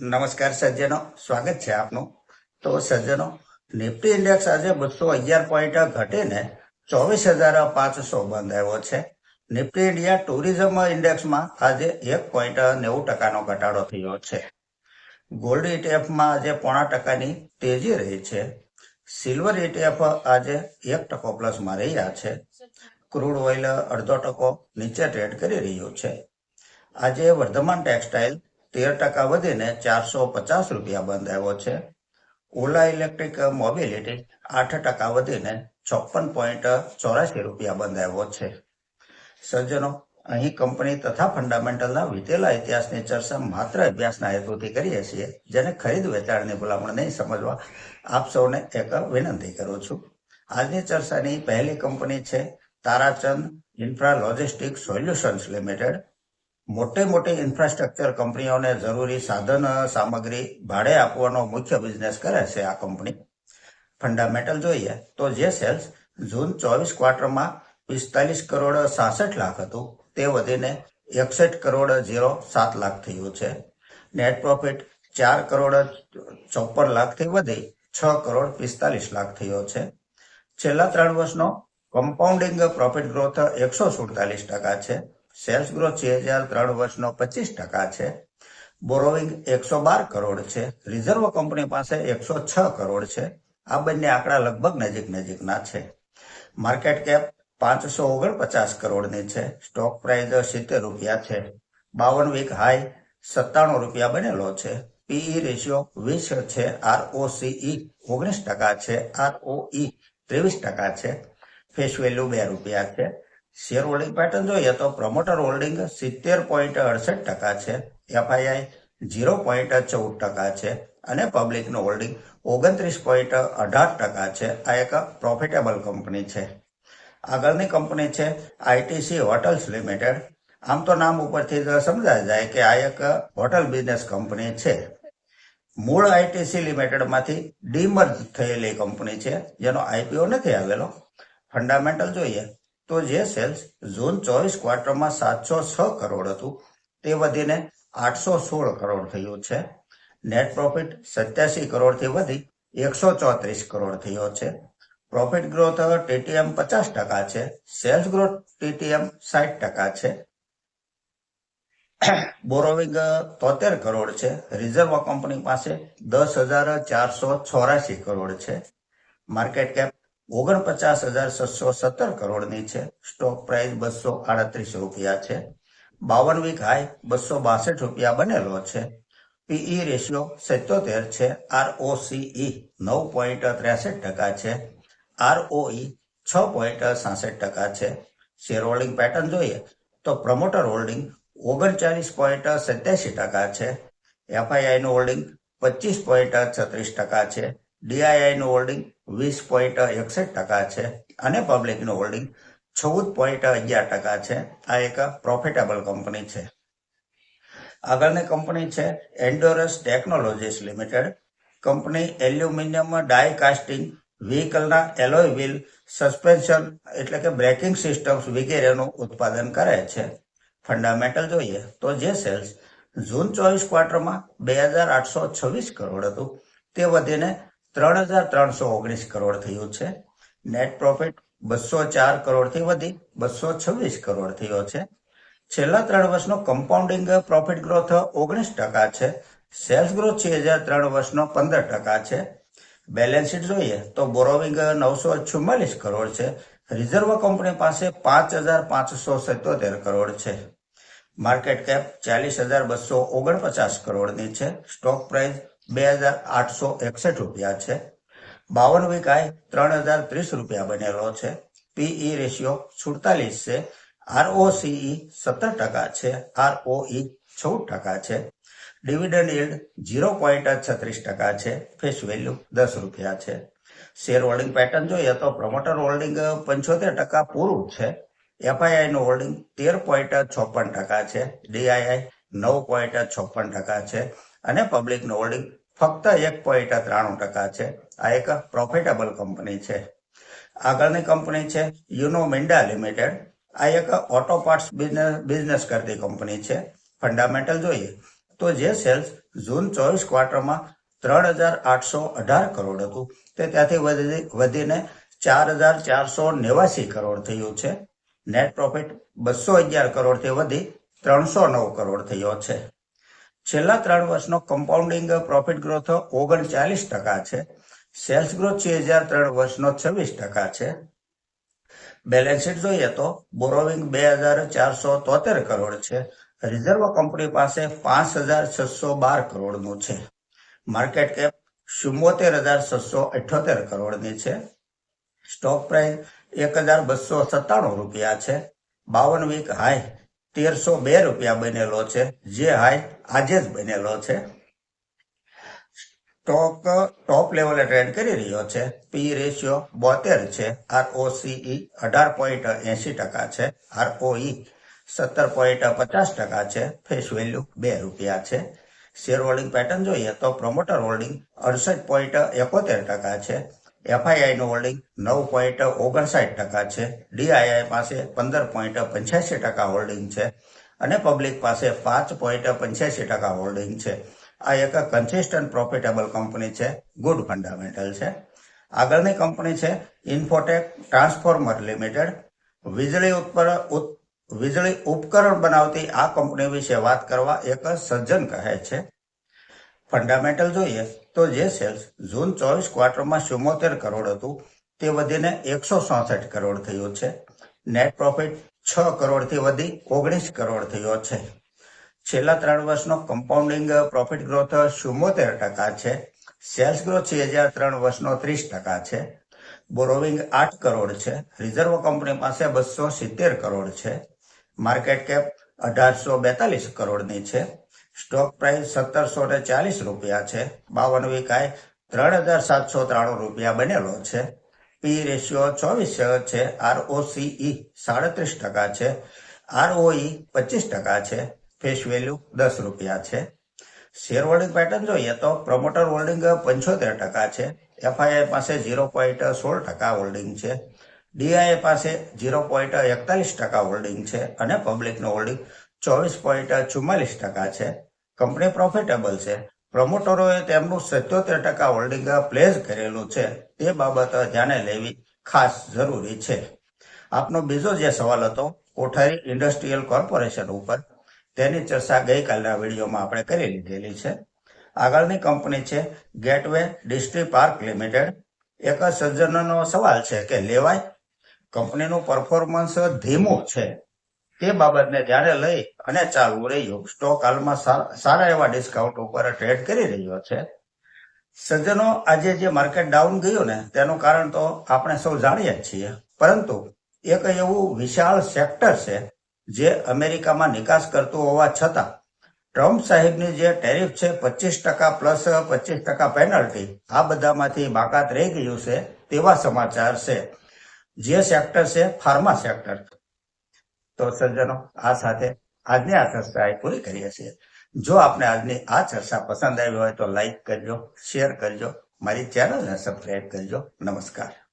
નમસ્કાર સજ્જનો. સ્વાગત છે આપનું. તો સજ્જનો, નિફ્ટી ઇન્ડેક્સ આજે બસો અગિયાર પોઈન્ટ ઘટીને ચોવીસ હજાર પાંચસો બંધ આવ્યો છે. નિફ્ટી ઇન્ડિયા ટુરિઝમ ઇન્ડેક્સમાં આજે એક પોઈન્ટ નેવું ટકાનો ઘટાડો થયો છે. ગોલ્ડ ઇટીએફમાં આજે પોણા ટકાની તેજી રહી છે. સિલ્વર ઇટીએફ આજે એક ટકો પ્લસમાં રહ્યા છે. ક્રૂડ ઓઇલ અડધો ટકો નીચે ટ્રેડ કરી રહ્યું છે. આજે વર્ધમાન ટેક્સટાઇલ તેર ટકા વધીને ચારસો પચાસ રૂપિયા બંધ આવ્યો છે. ઓલા ઇલેક્ટ્રિક મોબિલિટી આઠ ટકા વધીને ચોપન પોઈન્ટ ચોરાસી રૂપિયા બંધ આવ્યો છે. સજ્જનો, અહીં કંપની તથા ફંડામેન્ટલના વીતેલા ઇતિહાસની ચર્ચા માત્ર અભ્યાસના હેતુથી કરીએ છીએ, જેને ખરીદ વેચાણની ભલામણ નહીં સમજવા આપ સૌને એક વિનંતી કરું છું. આજની ચર્ચાની પહેલી કંપની છે Tarachand infra logistic solutions limited. મોટી મોટી ઇન્ફ્રાસ્ટ્રક્ચર કંપનીઓને જરૂરી સાધન, સામગ્રી ભાડે આપવાનો મુખ્ય બિઝનેસ કરે છે આ કંપની. ફંડામેન્ટલ જોઈએ તો જે સેલ્સ જૂન ચોવીસ ક્વાર્ટરમાં પિસ્તાલીસ કરોડ સાસઠ લાખ હતું, તે વધીને એકસઠ કરોડ ઝીરો સાત લાખ થયું છે. નેટ પ્રોફિટ ચાર કરોડ ચોપન લાખથી વધી છ કરોડ પિસ્તાલીસ લાખ થયો છે. છેલ્લા ત્રણ વર્ષનો કમ્પાઉન્ડિંગ પ્રોફિટ ગ્રોથ એકસો સુડતાલીસ ટકા છે. સેલ્સ ગ્રોથ છે હજાર ત્રણ વર્ષનો પચીસ ટકા છે. બોરોવિંગ એકસો બાર કરોડ છે. રિઝર્વ કંપની પાસે એકસો છ કરોડ છે. આ બંને આંકડા લગભગ નજીક નજીકના છે. માર્કેટ કેપ પાંચસો ઓગણપચાસ કરોડની છે. સ્ટોક પ્રાઇસ સિત્તેર રૂપિયા છે. બાવન વીક હાઈ સત્તાણું રૂપિયા બનેલો છે. પીઈ રેશિયો વીસ છે. આરઓસીઈ ઓગણીસ ટકા છે. આરઓઈ ત્રેવીસ ટકા છે. ફેસ વેલ્યુ બે રૂપિયા છે. શેર હોલ્ડિંગ પેટર્ન જોઈએ તો પ્રમોટર હોલ્ડિંગ સિત્તેર પોઈન્ટ અડસઠ ટકા છે, એફઆઈઆઈ ઝીરો પોઈન્ટ ચૌદ ટકા છે અને પબ્લિકનું હોલ્ડિંગ ઓગણત્રીસ પોઈન્ટ અઢાર ટકા છે. આ એક પ્રોફિટેબલ કંપની છે. આગળની કંપની છે આઈટીસી હોટલ્સ લિમિટેડ. આમ તો નામ ઉપરથી સમજાય જાય કે આ એક હોટલ બિઝનેસ કંપની છે. મૂળ આઈટીસી લિમિટેડમાંથી ડીમર્જ થયેલી કંપની છે. જેનો આઈપીઓ નથી આવેલો. ફંડામેન્ટલ જોઈએ તો જે સેલ્સ ઝોન ચોવીસ ક્વાર્ટરમાં સાતસો છ કરોડ હતું, તે વધીને આઠસો સોળ કરોડ થયું છે. નેટ પ્રોફિટ સત્યાસી કરોડથી વધી એકસો ચોત્રીસ કરોડ થયો છે. પ્રોફિટ ગ્રોથ ટીટીએમ પચાસ ટકા છે. સેલ્સ ગ્રોથ ટીટીએમ સાઠ ટકા છે. બોરોવિંગ તોતેર કરોડ છે. રિઝર્વ કંપની પાસે દસ હજાર ચારસો ચોરાશી કરોડ છે. માર્કેટ કેપ ઓગણપચાસ હજાર છસો સત્તર કરોડની છે. સ્ટોક પ્રાઇસ બસો આડત્રીસ રૂપિયા છે. બાવન વીક હાઈ બસો બાસઠ રૂપિયા બનેલો છે. પીઈ રેશિયો સિત્તોતેર છે. આરઓસીઈ નવ પોઈન્ટ ત્રેસઠ ટકા છે. આરઓઈ છ પોઈન્ટ સાસઠ ટકા છે. શેર હોલ્ડિંગ પેટર્ન જોઈએ તો પ્રમોટર હોલ્ડિંગ ઓગણચાલીસ પોઈન્ટ સત્યાસી ટકા છે. એફઆઈઆઈ નું હોલ્ડિંગ પચીસ પોઈન્ટ છત્રીસ ટકા છે. ડીઆઈઆઈ નું હોલ્ડિંગ વીસ પોઈન્ટ એકસઠ ટકા છે અને પબ્લિકનું હોલ્ડિંગ ચૌદ પોઈન્ટ અગિયાર ટકા છે. આ એક પ્રોફિટેબલ કંપની છે. આગળની કંપની છે Endurance technologies limited company aluminium die casting વ્હીકલના alloy wheel suspension એટલે કે બ્રેકિંગ સિસ્ટમ્સ વગેરેનું ઉત્પાદન કરે છે. ફંડામેન્ટલ જોઈએ તો જે સેલ્સ જૂન ચોવીસ ક્વાર્ટરમાં બે હજાર આઠસો છવ્વીસ કરોડ હતું. તે વધીને ત્રણ હજાર ત્રણસો ઓગણીસ કરોડ થયું છે. નેટ પ્રોફિટ બસો ચાર કરોડથી વધી બસો છવ્વીસ કરોડ થયો છે. છેલ્લા ત્રણ વર્ષનો કમ્પાઉન્ડિંગ પ્રોફિટ ગ્રોથ ઓગણીસ ટકા છે. સેલ્સ ગ્રોથ છે હજાર ત્રણ વર્ષનો પંદર ટકા છે. બેલેન્સ શીટ જોઈએ તો બોરોવિંગ નવસો ચુમ્માલીસ કરોડ છે. રિઝર્વ કંપની પાસે પાંચ હજાર પાંચસો સિત્તોતેર કરોડ છે. માર્કેટ કેપ ચાલીસ હજાર બસો ઓગણપચાસ કરોડની છે. સ્ટોક પ્રાઇસ બે હજાર આઠસો એકસઠ રૂપિયા છે. બાવન વિકાય ત્રણ હજાર ત્રીસ રૂપિયા બનેલો છે. પીઈ રેશિયો સુડતાલીસ છે. આરઓસીઈ સત્તર ટકા છે. આરઓઈ ચૌદ ટકા છે. ડિવિડન્ડ યીલ્ડ ઝીરો પોઈન્ટ છત્રીસ ટકા છે. ફેસ વેલ્યુ દસ રૂપિયા છે. શેર હોલ્ડિંગ પેટર્ન જોઈએ તો પ્રમોટર હોલ્ડિંગ પંચોતેર ટકા પૂરું છે. એફઆઈઆઈ નું હોલ્ડિંગ તેર પોઈન્ટ છપ્પન ટકા છે. ડીઆઈઆઈ નવ પોઈન્ટ છપ્પન ટકા છે. અને પબ્લિકનું હોલ્ડિંગ ફક્ત એક પોઈન્ટ ત્રાણું ટકા છે. આ એક પ્રોફિટેબલ કંપની છે. આગળની કંપની છે યુનો મિન્ડા લિમિટેડ આ એક ઓટો પાર્ટ્સ બિઝનેસ બિઝનેસ કરતી કંપની છે. ફંડામેન્ટલ જોઈએ તો જે સેલ્સ જૂન ચોવીસ ક્વાર્ટરમાં ત્રણ હજાર આઠસો અઢાર કરોડ હતું. તે ત્યાંથી વધી, વધીને ચાર હજાર ચારસો નેવાસી કરોડ થયું છે. નેટ પ્રોફિટ બસો અગિયાર કરોડથી વધી ત્રણસો નવ કરોડ થયો છે. છેલ્લા ત્રણ વર્ષનો કમ્પાઉન્ડિંગ પ્રોફિટ ગ્રોથ ઓગણચાલીસ ટકા છે. સેલ્સ ગ્રોથ છે હજાર ત્રણ વર્ષનો છવ્વીસ ટકા છે. બેલેન્સ શીટ જોઈએ તો બોરોવિંગ બે હજાર ચારસો તોતેર કરોડ છે. રિઝર્વ કંપની પાસે પાંચ હજાર છસો બાર કરોડનું છે. માર્કેટ કેપ ચુમ્મોતેર હજાર છસો અઠ્યોતેર કરોડની છે. સ્ટોક પ્રાઇસ એક હજાર બસો સત્તાણું રૂપિયા છે. બાવન વીક હાઈ તેરસો બે રૂપિયા બનેલો છે. જે હાઈ આજે જ બનેલો છે. સ્ટોક, ટોપ લેવલે ટ્રેડ કરી રહ્યો છે. પી રેશિયો બોતેર છે. આરઓસીઈ અઢાર પોઈન્ટ એસી ટકા છે. આરઓઈ સત્તર પોઈન્ટ પચાસ ટકા છે. ફેસ વેલ્યુ બે રૂપિયા છે. શેર હોલ્ડિંગ પેટર્ન જોઈએ તો પ્રમોટર હોલ્ડિંગ અડસઠ પોઈન્ટ એકોતેર ટકા છે. એફઆઈઆઈ નું હોલ્ડિંગ નવ પોઈન્ટ ઓગણસાઠ ટકા છે. ડીઆઈઆઈ પાસે પંદર પોઈન્ટ પંચ્યાસી ટકા હોલ્ડિંગ છે. અને પબ્લિક પાસે પાંચ પોઈન્ટ પંચ્યાસી ટકા હોલ્ડિંગ છે. આ એક કન્સિસ્ટન્ટ પ્રોફિટેબલ કંપની છે. ગુડ ફંડામેન્ટલ છે. આગળની કંપની છે ઇન્ફોટેક ટ્રાન્સફોર્મર લિમિટેડ વીજળી ઉપર ઉત- વીજળી ઉપકરણ બનાવતી આ કંપની વિશે વાત કરવા એક સજ્જન કહે છે. ફંડામેન્ટલ જોઈએ તો જે સેલ્સ જૂન ચોવીસ ક્વાર્ટરમાં ચુમ્મોતેર કરોડ હતું, તે વધીને એકસો ચોસઠ કરોડ થયું છે. નેટ પ્રોફિટ છ કરોડથી વધી ઓગણીસ કરોડ થયો છે. છેલ્લા ત્રણ વર્ષનો કમ્પાઉન્ડિંગ પ્રોફિટ ગ્રોથ ચુમ્મોતેર ટકા છે. સેલ્સ ગ્રોથ છે હજાર ત્રણ વર્ષનો ત્રીસ ટકા છે. બોરોવિંગ આઠ કરોડ છે. રિઝર્વ કંપની પાસે બસો સિત્તેર કરોડ છે. માર્કેટ કેપ અઢારસો બેતાલીસ કરોડની છે. સ્ટોક પ્રાઇસ સત્તરસો ને ચાલીસ રૂપિયા છે. બાવન વિકાય ત્રણ હજાર સાતસો ત્રાણું રૂપિયા બનેલો છે. પી રેશિયો ચોવીસ છે આરઓસીઈ સાડત્રીસ ટકા છે. આરઓઈ પચીસ ટકા છે. ફેસ વેલ્યુ દસ રૂપિયા છે. શેર હોલ્ડિંગ પેટર્ન જોઈએ તો પ્રમોટર હોલ્ડિંગ પંચોતેર ટકા છે. એફઆઈઆઈ પાસે ઝીરો પોઈન્ટ સોળ ટકા હોલ્ડિંગ છે. ડીઆઈ પાસે ઝીરો પોઈન્ટ એકતાલીસ ટકા હોલ્ડિંગ છે અને પબ્લિકનું હોલ્ડિંગ ચોવીસ પોઈન્ટ ચુમ્માલીસ ટકા છે. કંપની પ્રોફિટેબલ છે. પ્રમોટરોએ તેમનું સત્યોતેર ટકા હોલ્ડિંગ પ્લેસ કરેલું છે. તે બાબત ધ્યાને લેવી ખાસ જરૂરી છે. આપનો બીજો જે સવાલ હતો, કોઠારી ઇન્ડસ્ટ્રીયલ કોર્પોરેશન ઉપર, તેની ચર્ચા ગઈકાલના વિડીયોમાં આપણે કરી લીધેલી છે. આગળની કંપની છે ગેટવે ડિસ્ટ્રી પાર્ક લિમિટેડ એક સજ્જનનો સવાલ છે કે લેવાય? કંપનીનું પરફોર્મન્સ ધીમું છે. તે બાબતને ધ્યાને લઈ અને ચાલુ રહ્યું. સ્ટોક હાલમાં સારા એવા ડિસ્કાઉન્ટ ઉપર ટ્રેડ કરી રહ્યો છે. સજ્જનો, આજે જે માર્કેટ ડાઉન ગયું ને, તેનું કારણ તો આપણે સૌ જાણીએ જ છીએ. પરંતુ એક એવું વિશાળ સેક્ટર છે, જે અમેરિકામાં નિકાસ કરતું હોવા છતાં ટ્રમ્પ સાહેબની જે ટેરિફ છે, પચીસ ટકા પ્લસ પચીસ ટકા પેનલ્ટી આ બધામાંથી બાકાત રહી ગયું છે તેવા સમાચાર છે. જે સેક્ટર છે ફાર્મા સેક્ટર તો સજ્જનો, આ સાથે આજની આ ચર્ચા પૂરી કરીએ છીએ. જો આપને આજની આ ચર્ચા પસંદ આવી હોય તો લાઈક કરજો, શેર કરજો, મારી ચેનલને સબસ્ક્રાઈબ કરજો. નમસ્કાર.